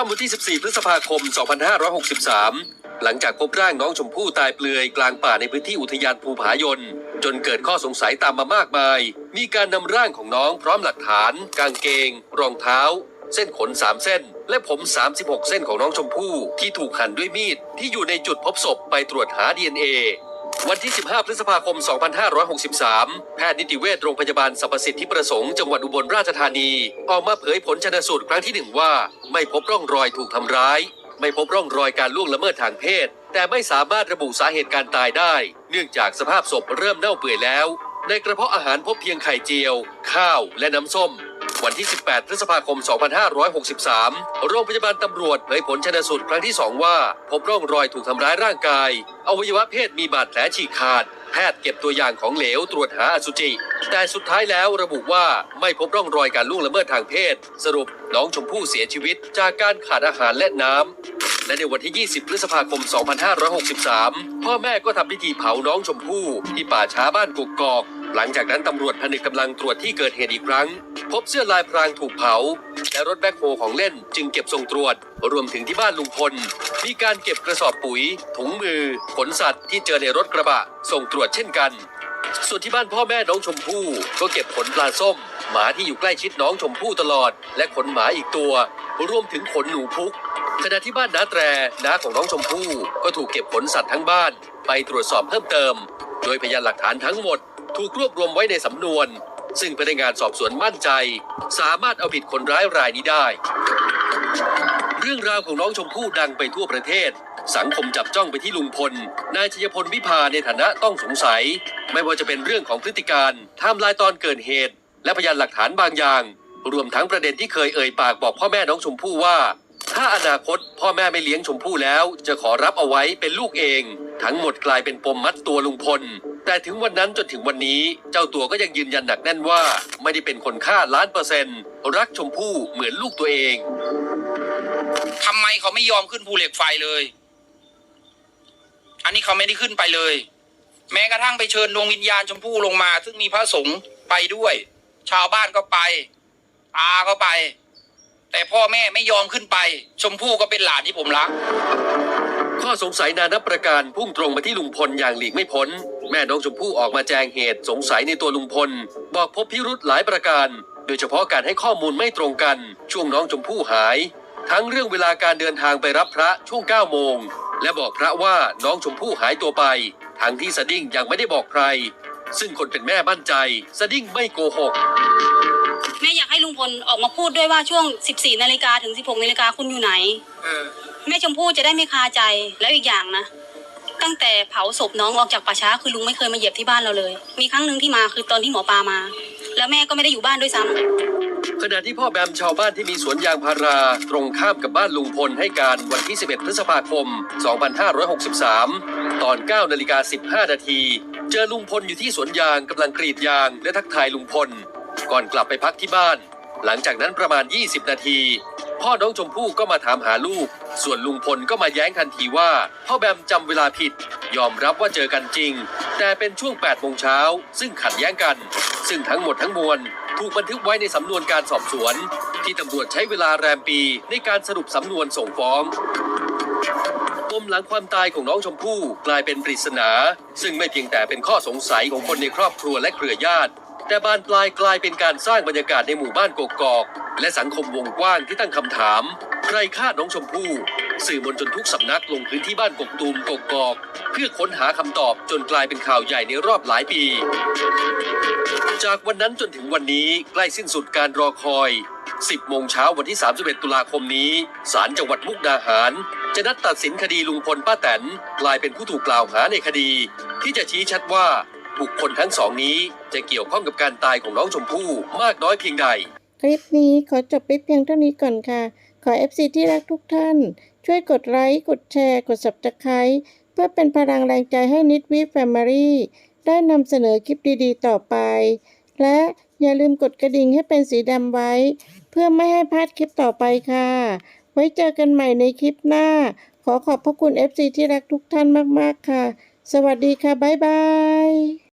ค่ำวันที่ 14 พฤษภาคม 2563 หลังจากพบร่างน้องชมพู่ตายเปลือยกลางป่าในพื้นที่อุทยานภูผายน จนเกิดข้อสงสัยตามมามากมาย มีการนำร่างของน้องพร้อมหลักฐาน กางเกง รองเท้า เส้นขน 3 เส้น และผม 36 เส้นของน้องชมพู่ที่ถูกหั่นด้วยมีดที่อยู่ในจุดพบศพไปตรวจหา DNA วันที่ 15 พฤษภาคม 2563 แพทย์นิติเวชโรงพยาบาลสรรพสิทธิประสงค์จังหวัดอุบลราชธานี ออกมาเผยผลชนสูตรครั้งที่หนึ่งว่า ไม่พบร่องรอยถูกทำร้าย ไม่พบร่องรอยการล่วงละเมิดทางเพศ แต่ไม่สามารถระบุสาเหตุการตายได้ เนื่องจากสภาพศพเริ่มเน่าเปื่อยแล้ว ในกระเพาะอาหารพบเพียงไข่เจียว ข้าวและน้ำส้ม วันที่ 18 พฤษภาคม 2563 โรงพยาบาลตำรวจเผยผลชนสูตรครั้งที่ 2 ว่า พบร่องรอยถูกทำร้ายร่างกาย อวัยวะเพศมีบาดแผลฉีกขาด แพทย์เก็บตัวอย่างของเหลวตรวจหาอสุจิ แต่สุดท้ายแล้วระบุว่าไม่พบร่องรอยการล่วงละเมิดทางเพศ สรุปน้องชมพู่เสียชีวิต จากการขาดอาหารและน้ำและในวันที่ 20 พฤษภาคม 2563 พ่อแม่ก็ทำพิธีเผาน้องชมพู่ที่ป่าช้าบ้านกกอก หลังจากนั้นตำรวจผนึกกำลังตรวจที่เกิดเหตุอีกครั้ง พบเสื้อลายพรางถูกเผา และรถแบ็คโฮของเล่นจึงเก็บส่งตรวจ รวมถึงที่บ้านลุงพล มีการเก็บกระสอบปุ๋ย ถุงมือ ขนสัตว์ที่เจอในรถกระบะ ส่งตรวจเช่นกัน ส่วนที่บ้านพ่อแม่น้องชมพู่ก็เก็บขนปลาส้ม หมาที่อยู่ใกล้ชิดน้องชมพู่ตลอด และขนหมาอีกตัว รวมถึงขนหนูพุกขณะที่บ้านน้าแตรน้าของน้องชมพู่ก็ถูกเก็บขนสัตว์ทั้งบ้าน ไปตรวจสอบเพิ่มเติม โดยพยานหลักฐานทั้งหมด ถูกรวบรวมไว้ในสำนวน ซึ่งพนักงานสอบสวนมั่นใจ สามารถเอาผิดคนร้ายรายนี้ได้ เรื่องราวของน้องชมพู่ดังไปทั่วประเทศ สังคมจับจ้องไปที่ลุงพล นายชยพลวิพาในฐานะต้องสงสัย ไม่ว่าจะเป็นเรื่องของพฤติการไทม์ไลน์ตอนเกิดเหตุ และพยานหลักฐานบางอย่าง รวมทั้งประเด็นที่เคยเอ่ยปากบอกพ่อแม่น้องชมพู่ว่า ถ้าอนาคตพ่อแม่ไม่เลี้ยงชมพู่แล้ว จะขอรับเอาไว้เป็นลูกเอง ทั้งหมดกลายเป็นปมมัดตัวลุงพล แต่ถึงวันนั้นจนถึงวันนี้เจ้าตัวก็ยังยืนยันหนักแน่นว่า ไม่ได้เป็นคนฆ่าล้านเปอร์เซ็นต์รักชมพู่เหมือนลูกตัวเอง ทำไมเขาไม่ยอมขึ้นภูเหล็กไฟเลย อันนี้เขาไม่ได้ขึ้นไปเลย แม้กระทั่งไปเชิญดวงวิญญาณชมพู่ลงมา ซึ่งมีพระสงฆ์ไปด้วย ชาวบ้านก็ไปอาก็ไป แต่พ่อแม่ไม่ยอมขึ้นไป ชมพู่ก็เป็นหลานที่ผมรัก ข้อสงสัยนานับประการพุ่งตรงมาที่ลุงพลอย่างหลีกไม่พ้น แม่น้องชมพู่ออกมาแจงเหตุสงสัยในตัวลุงพล บอกพบพิรุธหลายประการ โดยเฉพาะการให้ข้อมูลไม่ตรงกัน ช่วงน้องชมพู่หาย ทั้งเรื่องเวลาการเดินทางไปรับพระช่วง9โมง และบอกพระว่าน้องชมพู่หายตัวไป ทั้งที่สดิ้งยังไม่ได้บอกใคร ซึ่งคนเป็นแม่มั่นใจ สดิ้งไม่โกหกแม่อยากให้ลุงพลออกมาพูดด้วยว่าช่วง 14นาฬิกาถึง 16นาฬิกาคุณอยู่ไหนเออแม่ชมพู่จะได้ไม่คาใจแล้วอีกอย่างนะ ตั้งแต่เผาศพน้องออกจากป่าช้าคือลุงไม่เคยมาเหยียบที่บ้านเราเลย มีครั้งหนึ่งที่มาคือตอนที่หมอปลามา แล้วแม่ก็ไม่ได้อยู่บ้านด้วยซ้ำขณะที่พ่อแบมชาวบ้านที่มีสวนยางพารา ตรงข้ามกับบ้านลุงพลให้การวันที่ 11 พฤษภาคม 2563 ตอน 9นาฬิกา15 นาที เจอลุงพลอยู่ที่สวนยางกำลังกรีดยางและทักทายลุงพล ก่อนกลับไปพักที่บ้าน หลังจากนั้นประมาณ 20 นาที พ่อน้องชมพู่ก็มาถามหาลูก ส่วนลุงพลก็มาแย้งทันทีว่าพ่อแบมจำเวลาผิด ยอมรับว่าเจอกันจริง แต่เป็นช่วง8โมงเช้าซึ่งขัดแย้งกัน ซึ่งทั้งหมดทั้งมวลถูกบันทึกไว้ในสำนวนการสอบสวน ที่ตำรวจใช้เวลาแรมปีในการสรุปสำนวนส่งฟ้องปมหลังความตายของน้องชมพู่กลายเป็นปริศนา ซึ่งไม่เพียงแต่เป็นข้อสงสัยของคนในครอบครัวและเครือญาติ แต่บานปลายกลายเป็นการสร้างบรรยากาศในหมู่บ้านกกอก และสังคมวงกว้างที่ตั้งคำถาม ใครฆ่าน้องชมพู่สื่อมวลชนทุกสำนักลงพื้นที่บ้านกกตูมกกอก เพื่อค้นหาคำตอบจนกลายเป็นข่าวใหญ่ในรอบหลายปี จากวันนั้นจนถึงวันนี้ใกล้สิ้นสุดการรอคอย 10 โมงเช้าวันที่ 31 ตุลาคมนี้ศาลจังหวัดมุกดาหาร จะนัดตัดสินคดีลุงพลป้าแตนกลายเป็นผู้ถูกกล่าวหาในคดี ที่จะชี้ชัดว่าบุคคลทั้งสองนี้จะเกี่ยวข้องกับการตายของน้องชมพู่มากน้อยเพียงใด คลิปนี้ขอจบไปเพียงเท่านี้ก่อนค่ะ ขอ FC ที่รักทุกท่าน ช่วยกดไลค์ กดแชร์ กด Subscribe เพื่อเป็นพลังแรงใจให้นิดวิแฟมิลี่ได้นำเสนอคลิปดีๆ ต่อไป และอย่าลืมกดกระดิ่งให้เป็นสีดำไว้ เพื่อไม่ให้พลาดคลิปต่อไปค่ะ ไว้เจอกันใหม่ในคลิปหน้า ขอขอบพระคุณ FC ที่รักทุกท่านมากๆค่ะ สวัสดีค่ะ บ๊ายบาย